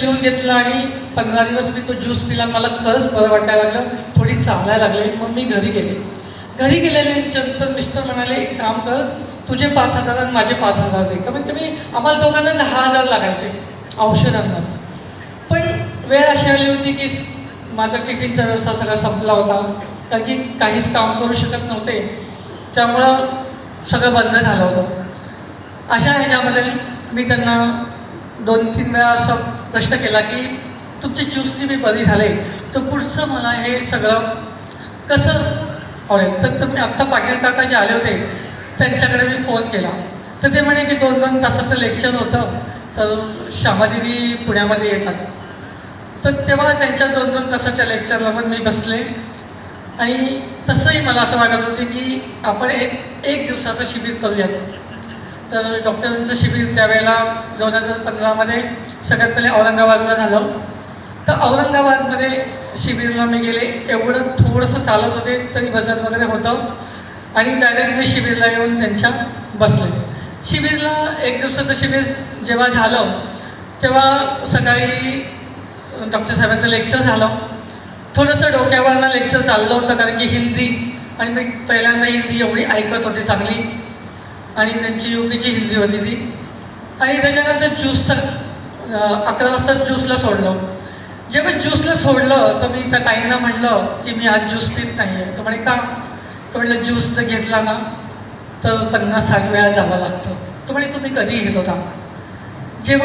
लिहून घेतलं आणि पंधरा दिवस मी तो ज्यूस पिला आणि मला खरंच बरं वाटायला लागलं. थोडी चालायला लागली. मग मी घरी गेले. घरी गेल्यानंतर मिस्टर म्हणाले एक काम कर तुझे पाच हजार आणि माझे पाच हजार दे. कमीत कमी आम्हाला दोघांना दहा हजार लागायचे औषधांनाच. पण वेळ अशी आली होती की माझा टिफिनचा व्यवसाय सगळा संपला होता. कारण की काहीच काम करू शकत नव्हते. त्यामुळं सगळं बंद झालं होतं. अशा ह्याच्यामध्ये मी त्यांना दोन तीन वेळा असं प्रश्न केला की तुमची चूसनी मी बरी झाले. तर पुढचं मला हे सगळं कसं आवडेल तर तुम्ही आत्ता पाटील काका जे आले होते त्यांच्याकडे मी फोन केला. तर ते म्हणे की दोन दोन तासाचं लेक्चर होतं तर श्यामादिनी पुण्यामध्ये येतात. तर तेव्हा त्यांच्या दोन दोन तासाच्या लेक्चरला पण मी बसले. आणि तसंही मला असं वाटत होते की आपण एक एक दिवसाचं शिबिर करूयात. तर डॉक्टरांचं शिबिर त्यावेळेला दोन हजार पंधरामध्ये सगळ्यात पहिले औरंगाबादला झालं. तर औरंगाबादमध्ये शिबिरला मी गेले. एवढं थोडंसं चालत होते तरी वजन वगैरे होतं. आणि डायरेक्ट मी शिबिरला येऊन त्यांच्या बसले. शिबिरला एक दिवसाचं शिबिर जेव्हा झालं तेव्हा सकाळी डॉक्टर साहेबांचं लेक्चर झालं. थोडंसं डोक्यावरनं लेक्चर चाललं होतं कारण की हिंदी आणि मी पहिल्यांदा हिंदी एवढी ऐकत होती चांगली. आणि त्यांची युपीची हिंदी होती ती. आणि त्याच्यानंतर ज्यूसचं अकरा वाजता ज्यूसला सोडलं. जेव्हा ज्यूसला सोडलं तर मी त्या ताईंना म्हटलं की मी आज ज्यूस पित नाही आहे तर म्हणे का? तर म्हटलं ज्यूस जर घेतला ना तर पन्नास साठ वेळा जावं लागतं. तो म्हणे तुम्ही कधी घेत होता? जेव्हा